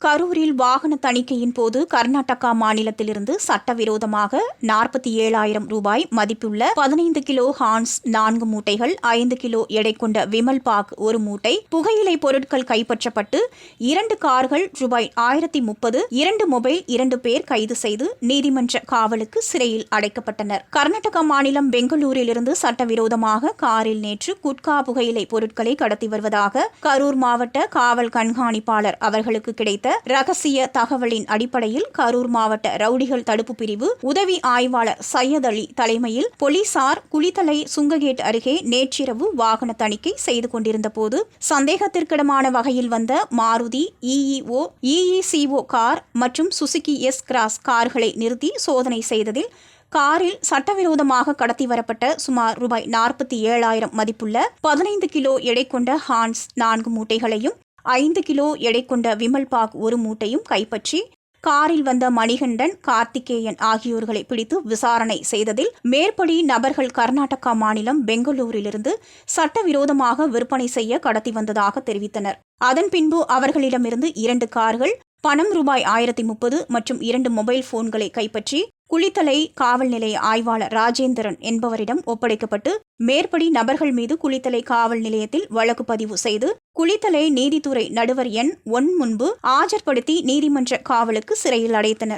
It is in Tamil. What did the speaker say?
கரூரில் வாகன தணிக்கையின் போது கர்நாடகா மாநிலத்திலிருந்து சட்டவிரோதமாக நாற்பத்தி ஏழாயிரம் ரூபாய் மதிப்புள்ள பதினைந்து கிலோ ஹான்ஸ் நான்கு மூட்டைகள் ஐந்து கிலோ எடை கொண்ட விமல் பாக் ஒரு மூட்டை புகையிலை பொருட்கள் கைப்பற்றப்பட்டு இரண்டு கார்கள் ரூபாய் ஆயிரத்தி முப்பது இரண்டு மொபைல் இரண்டு பேர் கைது செய்து நீதிமன்ற காவலுக்கு சிறையில் அடைக்கப்பட்டனர். கர்நாடகா மாநிலம் பெங்களூரிலிருந்து சட்டவிரோதமாக காரில் நேற்று குட்கா புகையிலை பொருட்களை கடத்தி வருவதாக கரூர் மாவட்ட காவல் கண்காணிப்பாளர் அவர்களுக்கு கிடைத்த ரகசிய தகவலின் அடிப்படையில் கரூர் மாவட்ட ரவுடிகள் தடுப்பு பிரிவு உதவி ஆய்வாளர் சையத் அலி தலைமையில் போலீசார் குளித்தலை சுங்ககேட் அருகே நேற்றிரவு வாகன தணிக்கை செய்து கொண்டிருந்த போது சந்தேகத்திற்கிடமான வகையில் வந்த மாருதி இஇஓ இஇசிஓ கார் மற்றும் சுசுகி எஸ் கிராஸ் கார்களை நிறுத்தி சோதனை செய்ததில் காரில் சட்டவிரோதமாக கடத்தி வரப்பட்ட சுமார் ரூபாய் நாற்பத்தி ஏழாயிரம் மதிப்புள்ள பதினைந்து கிலோ எடை கொண்ட ஹான்ஸ் நான்கு மூட்டைகளையும் ஐந்து கிலோ எடை கொண்ட விமல் பாக் ஒரு மூட்டையும் கைப்பற்றி காரில் வந்த மணிகண்டன் கார்த்திகேயன் ஆகியோர்களை பிடித்து விசாரணை செய்ததில் மேற்படி நபர்கள் கர்நாடகா மாநிலம் பெங்களூரிலிருந்து சட்டவிரோதமாக விற்பனை செய்ய கடத்தி வந்ததாக தெரிவித்தனர். அதன் பின்பு அவர்களிடமிருந்து இரண்டு கார்கள் பணம் ரூபாய் ஆயிரத்தி முப்பது மற்றும் இரண்டு மொபைல் போன்களை கைப்பற்றி குளித்தலை காவல் நிலைய ஆய்வாளர் ராஜேந்திரன் என்பவரிடம் ஒப்படைக்கப்பட்டு மேற்படி நபர்கள் மீது குளித்தலை காவல் நிலையத்தில் வழக்கு பதிவு செய்து குளித்தலை நீதித்துறை நடுவர் எண் ஒன் முன்பு ஆஜர்படுத்தி நீதிமன்ற காவலுக்கு சிறையில் அடைத்தனர்.